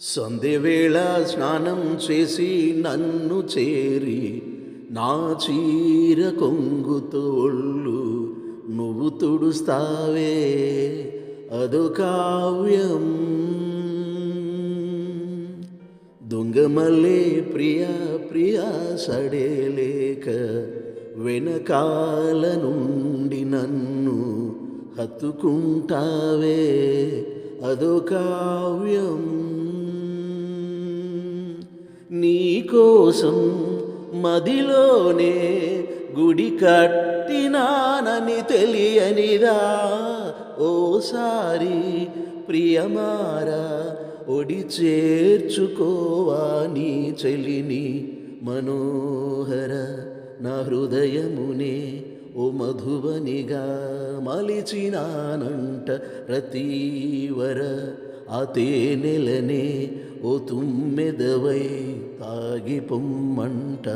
సంధ్యవేళ స్నానం చేసి నన్ను చేరి నా చీర కొంగుతోళ్ళు నువ్వు తుడుస్తావే అదో కావ్యం. దొంగమల్లే ప్రియా ప్రియా సడేలేక వెనకాల నుండి నన్ను హత్తుకుంటావే అదో కావ్యం. నీకోసం మదిలోనే గుడి కట్టినానని తెలియనిదా? ఓసారి ప్రియమారా ఒడి చేర్చుకోవా నీ చెలిని మనోహర? నా హృదయమునే ఓ మధువనిగా మలిచినానంట రతీవర అతే నెలనే ఓ తుమ్మెదవై తాగి పొమ్మంట.